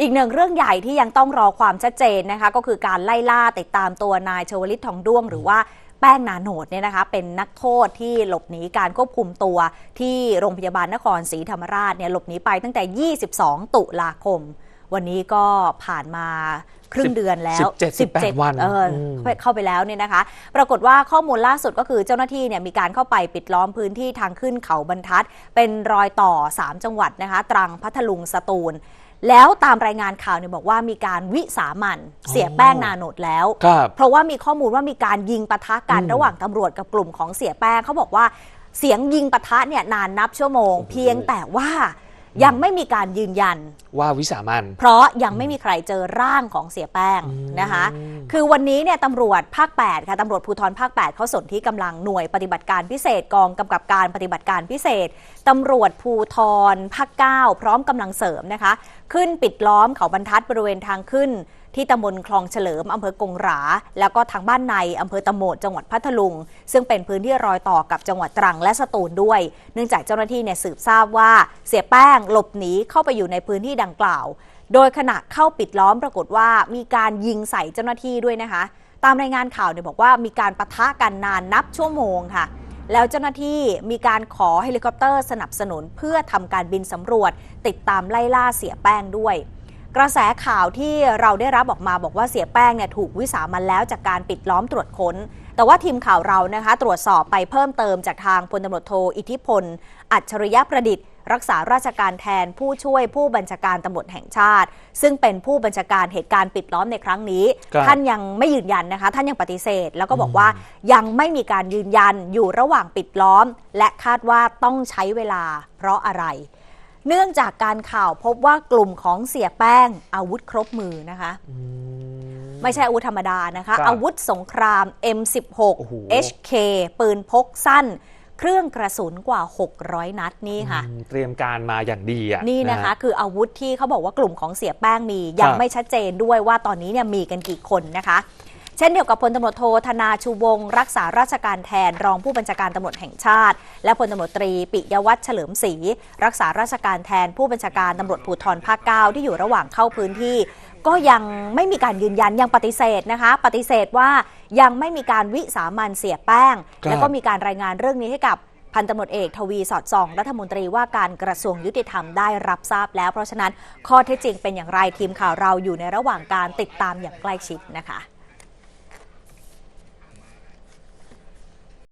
อีกหนึ่งเรื่องใหญ่ที่ยังต้องรอความชัดเจนนะคะ ก็คือการไล่ล่าติดตามตัวนายชวลิตทองด้วง หรือว่าแป้งนาโนดเนี่ยนะคะ เป็นนักโทษที่หลบหนีการควบคุมตัวที่โรงพยาบาลนครศรีธรรมราชเนี่ยหลบหนีไปตั้งแต่ 22 ตุลาคม วันนี้ก็ผ่านมาครึ่งเดือนแล้ว 17 18วันเอออมเข้าไปแล้วเนี่ยนะคะ ปรากฏว่าข้อมูลล่าสุดก็คือเจ้าหน้าที่เนี่ยมีการเข้าไปปิดล้อมพื้นที่ทางขึ้นเขาบรรทัด เป็นรอยต่อ 3 จังหวัดนะคะ ตรังพัทลุงสตูล แล้วตามรายงานข่าวเนี่ยบอกว่ามีการวิสามันเสียแป้งนาโนดแล้ว ครับเพราะว่ามีข้อมูลว่ามีการยิงปะทะกันอืมระหว่างตำรวจกับกลุ่มของเสียแป้งเขาบอกว่าเสียงยิงปะทะเนี่ยนานนับชั่วโมง เพียงแต่ว่ายังไม่มีการยืนยัน ว่าวิสามัน เพราะยังไม่มีใครเจอร่างของเสียแป้งอืมนะคะ คือวันนี้เนี่ยตำรวจภาค 8 ค่ะตำรวจภูธรภาค 8 เขาสนที่กำลังหน่วยปฏิบัติการพิเศษกองกำกับการปฏิบัติการพิเศษตำรวจภูธรภาค 9 พร้อมกำลังเสริมนะคะขึ้นปิดล้อมเขาบรรทัดบริเวณทางขึ้น ที่ตำบลคลองเฉลิมอำเภอกงหรา แล้วก็ทางบ้านในอำเภอตะโหมดจังหวัดพัทลุง ซึ่งเป็นพื้นที่รอยต่อกับจังหวัดตรังและสตูลด้วย เนื่องจากเจ้าหน้าที่เนี่ยสืบทราบว่าเสียแป้งหลบหนีเข้าไปอยู่ในพื้นที่ดังกล่าว โดยขณะเข้าปิดล้อมปรากฏว่ามีการยิงใส่เจ้าหน้าที่ด้วยนะคะ ตามรายงานข่าวเนี่ยบอกว่ามีการปะทะกันนานนับชั่วโมงค่ะ แล้วเจ้าหน้าที่มีการขอเฮลิคอปเตอร์สนับสนุน เพื่อทำการบินสำรวจ ติดตามไล่ล่าเสียแป้งด้วย กระแสข่าวที่เราได้รับออกมาบอกว่าเสียแป้งเนี่ยถูกวิสามันแล้วจากการปิดล้อมตรวจค้น แต่ว่าทีมข่าวเรานะคะ ตรวจสอบไปเพิ่มเติมจากทางพลตำรวจโทอิทธิพล อัจฉริยะประดิษฐ์ รักษาราชการแทนผู้ช่วยผู้บัญชาการตำรวจแห่งชาติ ซึ่งเป็นผู้บัญชาการเหตุการณ์ปิดล้อมในครั้งนี้ครับท่านยังไม่ยืนยันนะคะ ท่านยังปฏิเสธ แล้วก็บอกว่ายังไม่มีการยืนยันอยู่ระหว่างปิดล้อม และคาดว่าต้องใช้เวลา เพราะอะไรเนื่องจากการข่าวพบว่ากลุ่มของเสียแป้ง อาวุธครบมือนะคะอืมไม่ใช่อาวุธธรรมดานะคะครับอาวุธสงคราม M16 โอ้โห HK ปืนพกสั้น เครื่องกระสุนกว่า 600 นัดนี่ค่ะอืมเตรียมการมาอย่างดีอะนี่นะคะฮคืออาวุธที่เขาบอกว่ากลุ่มของเสียแป้งมียังครับไม่ชัดเจนด้วยว่าตอนนี้เนี่ยมีกันกี่คนนะคะ เช่นเดียวกับพลตำรวจโทธนาชูวงศ์รักษาราชการแทนรองผู้บัญชาการตำรวจแห่งชาติ และพลตำรวจตรีปิยวัฒน์เฉลิมศรีรักษาราชการแทนผู้บัญชาการตำรวจภูธรภาคเก้าที่อยู่ระหว่างเข้าพื้นที่ ก็ยังไม่มีการยืนยันยังปฏิเสธนะคะ ปฏิเสธว่ายังไม่มีการวิสามันเสียแป้งครับแล้วก็มีการรายงานเรื่องนี้ให้กับพันตำรวจเอกทวีสอดส่อง รัฐมนตรีว่าการกระทรวงยุติธรรมได้รับทราบแล้ว เพราะฉะนั้นข้อเท็จจริงเป็นอย่างไรทีมข่าวเราอยู่ในระหว่างการติดตามอย่างใกล้ชิดนะคะ